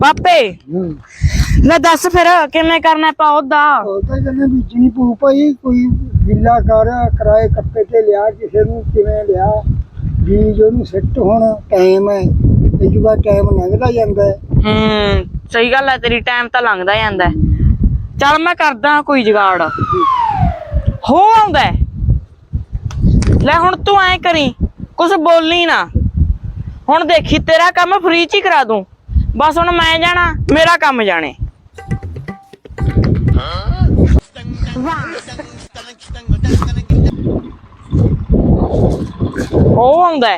ਪਾਪੇ ਲੈ ਦੱਸ ਫਿਰ ਕਿਵੇਂ ਕਰਨਾ ਪੌਦਾ ਉਹ ਤਾਂ ਕਹਿੰਦੇ ਬੀਜਣੀ ਪਊ ਭਾਈ ਕੋਈ ਗਿੱਲਾ ਕਰ ਕਿਰਾਏ ਕੱਪੇ ਤੇ ਲਿਆ ਕਿਸੇ ਨੂੰ ਕਿਵੇਂ ਲਿਆ? ਬੀਜ ਉਹਨੂੰ ਸਿੱਟ ਹੁਣ ਟਾਈਮ ਹੈ। ਇਹ ਜੁਗਾ ਟਾਈਮ ਲੰਘਦਾ ਜਾਂਦਾ ਹੈ। ਹੂੰ ਸਹੀ ਗੱਲ ਹੈ ਤੇਰੀ ਟਾਈਮ ਤਾਂ ਲੰਘਦਾ ਜਾਂਦਾ। ਚੱਲ ਮੈਂ ਕਰਦਾ ਕੋਈ ਜੁਗਾੜ। ਹੋ ਆਉਂਦਾ। ਲੈ ਹੁਣ ਤੂੰ ਐ ਕਰੀ ਕੁਝ ਬੋਲੀ ਨਾ। ਹੁਣ ਦੇਖੀ, ਤੇਰਾ ਕੰਮ ਫ੍ਰੀ ਚ ਹੀ ਕਰਾ ਦੂੰ। ਬਸ ਹੁਣ ਮੈਂ ਜਾਣਾ, ਮੇਰਾ ਕੰਮ ਜਾਣੇ। ਉਹ ਆਉਂਦਾ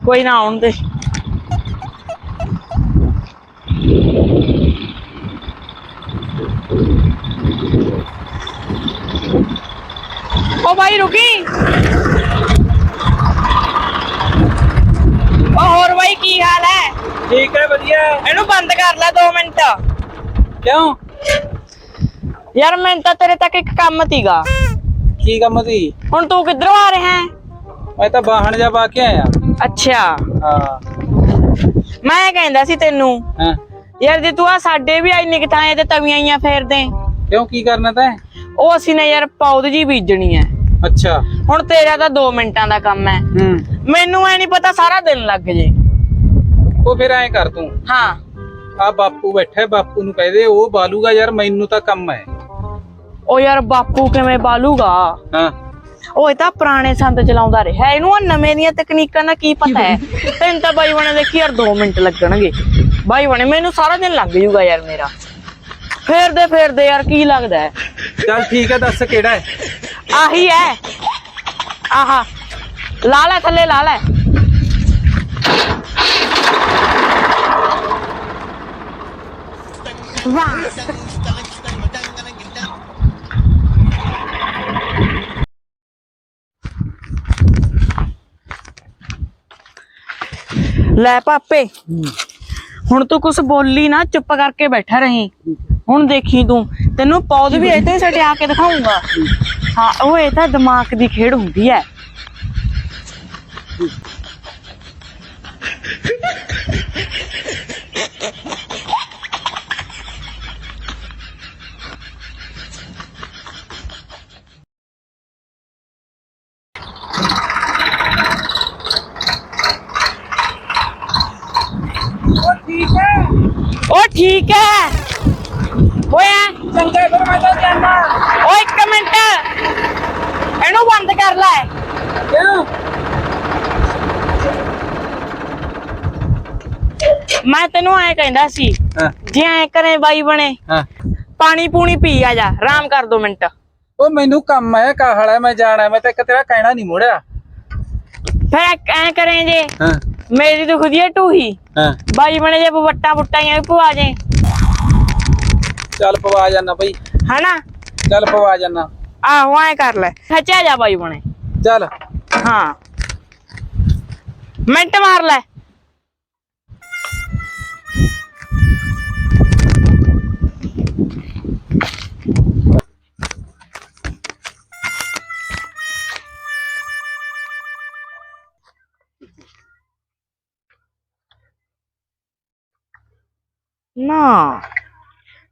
ਕੋਈ ਨਾ ਆਉਣ ਦੇ। ਓ ਭਾਈ ਰੁਕੀ ਓ ਹੋਰ ਭਾਈ ਕੀ ਹਾਲ ਹੈ ਠੀਕ ਹੈ ਵਧੀਆ। ਇਹਨੂੰ ਬੰਦ ਕਰ ਲੈ 2 ਮਿੰਟ। ਕਿਉਂ? ਯਾਰ ਮੈਂ ਤਾਂ ਤੇਰੇ ਤੱਕ ਇੱਕ ਕੰਮ ਤੀਗਾ ਕੀ ਕੰਮ ਸੀ? ਹੁਣ ਤੂੰ ਕਿੱਧਰੋਂ ਆ ਰਿਹਾ ਹੈ? ਮੈਂ ਤਾਂ ਬਾਹਣ ਜਾ ਪਾ ਕੇ ਆਇਆ। ਅੱਛਾ। ਹਾਂ। ਮੈਂ ਕਹਿੰਦਾ ਸੀ ਤੈਨੂੰ ਹਾਂ? ਯਾਰ ਜੇ ਤੂੰ ਆ ਸਾਡੇ ਵੀ ਇੰਨੀ ਕਿਤਾਏ ਤੇ ਤਵੀਆਂ ਆਈਆਂ ਫੇਰਦੇ। ਕਿਉਂ ਕੀ ਕਰਨਾ ਤੈਂ? ਉਹ ਅਸੀਂ ਨੇ ਯਾਰ ਪੌਦ ਜੀ ਬੀਜਣੀ ਹੈ। ਅੱਛਾ। ਹੁਣ ਤੇਰਾ ਤਾਂ 2 ਮਿੰਟਾਂ ਦਾ ਕੰਮ ਹੈ। ਹੂੰ। ਮੈਨੂੰ ਐ ਨਹੀਂ ਪਤਾ ਸਾਰਾ ਦਿਨ ਲੱਗ ਜੇ। ਉਹ ਫਿਰ ਐਂ ਕਰ ਤੂੰ। ਹਾਂ। ਆ ਬਾਪੂ ਬੈਠਾ ਹੈ, ਬਾਪੂ ਨੂੰ ਕਹਿ ਦੇ ਉਹ ਬਾਲੂਗਾ ਯਾਰ ਮੈਨੂੰ ਤਾਂ ਕੰਮ ਹੈ। ਉਹ ਯਾਰ ਬਾਪੂ ਕਿਵੇਂ ਬਾਲੂਗਾ? ਹਾਂ। ਉਹ ਇਹ ਤਾਂ ਪੁਰਾਣੇ ਸੰਦ ਚਲਾਉਂਦਾ ਰਿਹਾ। ਇਹਨੂੰ ਆ ਨਵੇਂ ਦੀਆਂ ਤਕਨੀਕਾਂ ਦਾ ਕੀ ਪਤਾ ਹੈ? ਤੈਨੂੰ ਤਾਂ ਬਾਈ ਬਣੇ ਦੇਖੀ ਯਾਰ 2 ਮਿੰਟ ਲੱਗਣਗੇ। ਬਾਈ ਬਣੇ ਮੈਨੂੰ ਸਾਰਾ ਦਿਨ ਲੱਗ ਜੂਗਾ ਯਾਰ ਮੇਰਾ। ਫੇਰਦੇ ਫੇਰਦੇ ਯਾਰ ਕੀ ਲੱਗਦਾ ਹੈ? ਚੱਲ ਠੀਕ ਹੈ ਦੱਸ ਕਿਹੜਾ ਹੈ? ਆਹੀ ਹੈ। ਆਹਾ। ਲਾ ਲੈ ਥੱਲੇ ਲਾ ਲੈ। ਲੈ ਪਾਪੇ। ਹੁਣ ਤੂੰ ਕੁਝ ਬੋਲੀ ਨਾ, ਚੁੱਪ ਕਰਕੇ ਬੈਠਾ ਰਹੀ। ਹੁਣ ਦੇਖੀ ਤੂੰ। ਤੈਨੂੰ ਪੌਦ ਵੀ ਇੱਥੇ ਸਟਿਆ ਕੇ ਦਿਖਾਉਂਗਾ ਹਾਂ, ਉਹ ਇਹ ਤਾਂ ਦਿਮਾਗ ਦੀ ਖੇਡ ਹੁੰਦੀ ਹੈ। ਉਹ ਠੀਕ ਹੈ। ਓਏ ਚੰਗਾ ਫਿਰ ਮੈਂ ਤਾਂ ਜਾਣਾ ਇੱਕ ਮਿੰਟ। ਇਹਨੂੰ ਬੰਦ ਕਰ ਲੈ। ਕਿਉਂ? ਮੈਂ ਤੈਨੂੰ ਐ ਕਹਿੰਦਾ ਸੀ ਹਾਂ। ਜੇ ਐ ਕਰੇ ਬਾਈ ਬਣੇ ਹਾਂ। ਪਾਣੀ ਪੂਣੀ ਪੀ ਆ ਜਾ ਆਰਾਮ ਕਰ ਦੋ ਮਿੰਟ। ਉਹ ਮੈਨੂੰ ਕੰਮ ਹੈ ਕਾਹਲ ਮੈਂ ਜਾਣਾ ਮੈਂ ਤਾਂ ਇੱਕ ਤੇਰਾ ਕਹਿਣਾ ਨਹੀਂ ਮੋੜਿਆ। ਫਿਰ ਐ ਕਰੇ ਜੇ ਹਾਂ। ਮੇਰੀ ਤਾਂ ਖੁਦੀ ਹੈ ਟੂਹੀ ਹਾਂ। ਬਾਈ ਬਣੇ ਜੇ ਵੱਟਾਂ ਬੁੱਟਾਂ ਪਵਾ ਜੇ। ਚੱਲ ਪਵਾ ਜਾਣਾ ਬਈ। ਹਨਾ? ਚੱਲ ਪਵਾ ਜਾਣਾ ਆਹੋ ਐ ਕਰ ਲੈ। ਖੱਚਿਆ ਜਾ ਬਾਈ ਬਣੇ। ਚੱਲ। ਹਾਂ। ਮਿੰਟ ਮਾਰ ਲੈ।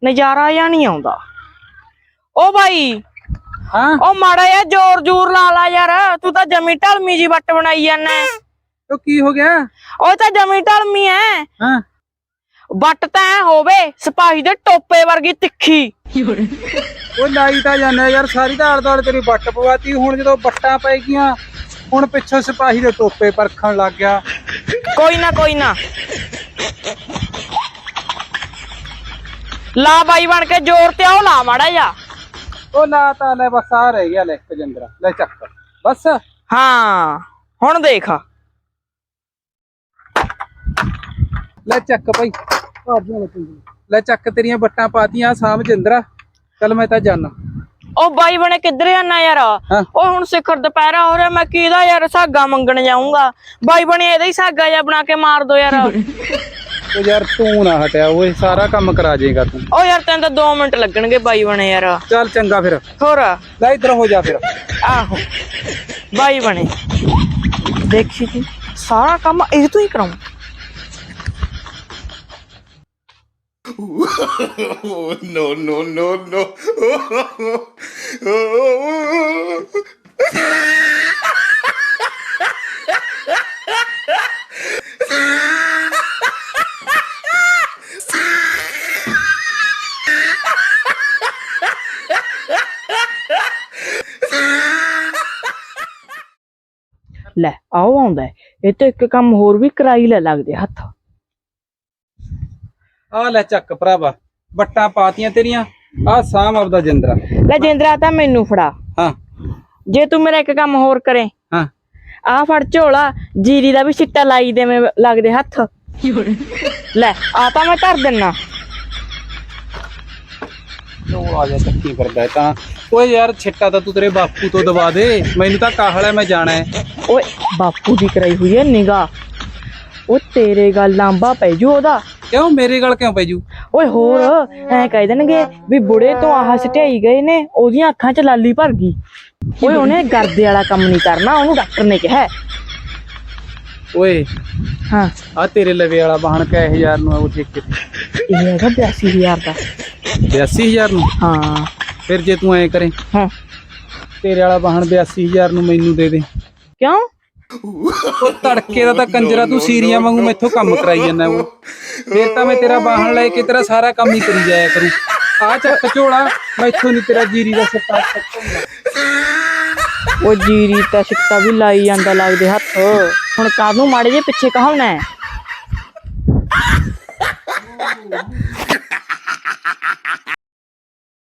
ਨਜ਼ਾਰਾ ਜਾਂ ਨਹੀਂ ਆਉਂਦਾ। ਓ ਭਾਈ ਹਾਂ? ਉਹ ਮਾੜਾ ਜਿਹਾ ਜ਼ੋਰ ਜ਼ੋਰ ਲਾ ਲਾ ਯਾਰ ਤੂੰ ਤਾਂ ਜਮੀ ਢਲਮੀ ਜੀ ਵੱਟ ਬਣਾਈ ਜਾਂਦਾ ਉਹ ਕੀ ਹੋ ਗਿਆ? ਉਹ ਤਾਂ ਜਮੀ ਢਲਮੀ ਐ। ਹਾਂ। ਵੱਟ ਤਾਂ ਹੋਵੇ ਸਿਪਾਹੀ ਦੇ ਟੋਪੇ ਵਰਗੀ ਤਿੱਖੀ। ਉਹ ਲਾਈ ਤਾਂ ਜਾਂਦਾ ਯਾਰ ਸਾਰੀ ਧਾੜ ਧਾੜ ਤੇਰੀ ਵੱਟ ਪਵਾਤੀ। ਹੁਣ ਜਦੋਂ ਵੱਟਾਂ ਪੈ ਗਈਆਂ ਹੁਣ ਪਿੱਛੋਂ ਸਿਪਾਹੀ ਦੇ ਟੋਪੇ ਪਰਖਣ ਲੱਗ ਗਿਆ। ਕੋਈ ਨਾ ਕੋਈ ਨਾ। ਲਾ ਬਾਈ ਬਣ ਕੇ ਜ਼ੋਰ ਤੇ ਉਹ ਲਾ ਮਾੜਾ ਜਾ ਉਹ ਲਾ ਤਾਂ ਲੈ ਬਸ ਆ ਰਹਿ ਗਿਆ ਲੈ ਇੱਕ ਜੰਦਰਾ ਲੈ ਚੱਕ। ਬਸ। ਹਾਂ ਹੁਣ ਦੇਖ। ਲੈ ਚੱਕ ਭਾਈ ਲੈ ਚੱਕ ਤੇਰੀਆਂ ਵੱਟਾਂ ਪਾਤੀਆਂ ਸਾਮ ਜਿੰਦਰਾ। ਚੱਲ ਮੈਂ ਤਾਂ ਜਾਣਾ ਉਹ ਬਾਈ ਬਣੇ ਕਿੱਧਰ ਜਾਣਾ ਯਾਰ। ਉਹ ਹੁਣ ਸਿਖਰ ਦੁਪਹਿਰਾ ਹੋ ਰਿਹਾ ਮੈਂ ਕਿਹਦਾ ਯਾਰ ਸਾਗਾ ਮੰਗਣ ਜਾਊਂਗਾ। ਬਾਈ ਬਣੇ ਇਹਦਾ ਹੀ ਸਾਗਾ ਜਿਹਾ ਬਣਾ ਕੇ ਮਾਰ ਦੋ ਯਾਰ। ਉਹ ਯਾਰ ਤੂੰ ਨਾ ਹਟਿਆ ਓਏ ਸਾਰਾ ਕੰਮ ਕਰਾ ਜਾਏਗਾ ਤੂੰ। ਓ ਯਾਰ ਤੈਨੂੰ ਤਾਂ 2 ਮਿੰਟ ਲੱਗਣਗੇ ਬਾਈ ਬਣੇ ਯਾਰ। ਚੱਲ ਚੰਗਾ ਫਿਰ। ਹੋਰ? ਲੈ ਇੱਧਰ ਹੋ ਜਾ ਫਿਰ। ਆਹੋ। ਬਾਈ ਬਣੇ। ਦੇਖੀ ਤੂੰ ਸਾਰਾ ਕੰਮ ਇਹ ਤੋਂ ਹੀ ਕਰਾਉਂ। Oh, no, no, no, no. ਲੈ ਆਓ ਆਉਂਦਾ। ਇਹ ਤਾਂ ਇੱਕ ਕੰਮ ਹੋਰ ਵੀ ਕਰਾਈ ਲੈ ਲੱਗਦੇ ਹੱਥ। ਆ ਲੈ ਚੱਕ ਭਰਾਵਾ ਬੱਟਾਂ ਪਾਤੀਆਂ ਤੇਰੀਆਂ ਆ ਸਾਮ ਆਪਦਾ ਜਿੰਦਰਾ। ਲੈ ਜਿੰਦਰਾ ਤਾਂ ਮੈਨੂੰ ਫੜਾ। ਹਾਂ। ਜੇ ਤੂੰ ਮੇਰਾ ਇੱਕ ਕੰਮ ਹੋਰ ਕਰੇ ਹਾਂ। ਆ ਫੜ ਝੋਲਾ ਜੀਰੀ ਦਾ ਵੀ ਛਿੱਟਾ ਲਾਈ ਦੇਵੇਂ ਲੱਗਦੇ ਹੱਥ। ਲੈ ਆ ਤਾਂ ਮੈਂ ਧਰ ਦਿੰਨਾ। ਉਹ ਆ ਜਾ ਚੱਕੀ ਕਰਦਾ ਤਾਂ ਓਏ ਯਾਰ ਛਿੱਟਾ ਤਾਂ ਤੂੰ ਤੇਰੇ ਬਾਪੂ ਤੋਂ ਦਵਾ ਦੇ ਮੈਨੂੰ ਤਾਂ ਕਾਹਲ ਹੈ ਮੈਂ ਜਾਣਾ ਹੈ। ਓਏ ਬਾਪੂ ਦੀ ਕਰਾਈ ਹੋਈ ਹੈ ਨਿਗਾ ਉਹ ਤੇਰੇ ਗੱਲ ਲਾਂਬਾ ਪੈ ਜੂ ਉਹਦਾ। ਕਿਉਂ ਮੇਰੇ ਗੱਲ ਕਿਉਂ ਪੈ ਜੂ? ਓਏ ਹੋਰ ਐ ਕਹਿ ਦੇਣਗੇ ਵੀ ਬੁੜੇ ਤੋਂ ਆਹ ਸਟਿਆਈ ਗਏ ਨੇ ਉਹਦੀਆਂ ਅੱਖਾਂ 'ਚ ਲਾਲੀ ਭਰ ਗਈ। ਓਏ ਉਹਨੇ ਗਰਦੇ ਵਾਲਾ ਕੰਮ ਨਹੀਂ ਕਰਨਾ ਉਹਨੂੰ ਡਾਕਟਰ ਨੇ ਕਿਹਾ ਹੈ। ਓਏ ਹਾਂ। ਆ ਤੇਰੇ ਲਵੇ ਵਾਲਾ ਵਾਹਣ ਕਾ 1000 ਨੂੰ ਉਹ ਠੇਕੇ ਤੇ ਇਹ ਹੈਗਾ 82000 ਦਾ। 82000 ਨੂੰ? ਹਾਂ। ਫਿਰ ਜੇ ਤੂੰ ਐ ਕਰੇ ਹਾਂ। ਤੇਰੇ ਵਾਲਾ ਵਾਹਣ 82000 ਨੂੰ ਮੈਨੂੰ ਦੇ ਦੇ। ਕਿਉਂ? ਉਹ ਤੜਕੇ ਦਾ ਤਾਂ ਕੰਜਰਾ ਤੂੰ ਸੀਰੀਆਂ ਵਾਂਗੂ ਮੈਥੋਂ ਕੰਮ ਕਰਾਈ ਜਾਂਦਾ ਉਹ ਫਿਰ ਤਾਂ ਮੈਂ ਤੇਰਾ ਵਾਹਣ ਲੈ ਕੇ ਤੇਰਾ ਸਾਰਾ ਕੰਮ ਹੀ ਕਰੀ ਜਾਇਆ ਕਰੂੰ। ਆ ਚੱਕ ਝੋਲਾ ਮੈਥੋਂ ਨਹੀਂ ਤੇਰਾ ਜੀਰੀ ਦਾ ਸੱਟਾ। ਉਹ ਜੀਰੀ ਤਾਂ ਸਿੱਟਾ ਵੀ ਲਾਈ ਜਾਂਦਾ ਲੱਗਦੇ ਹੱਥ। ਹੁਣ ਕਾਹਨੂੰ ਮਾੜੇ ਜੇ ਪਿੱਛੇ ਕਹਾਉਣਾ ਹੈ?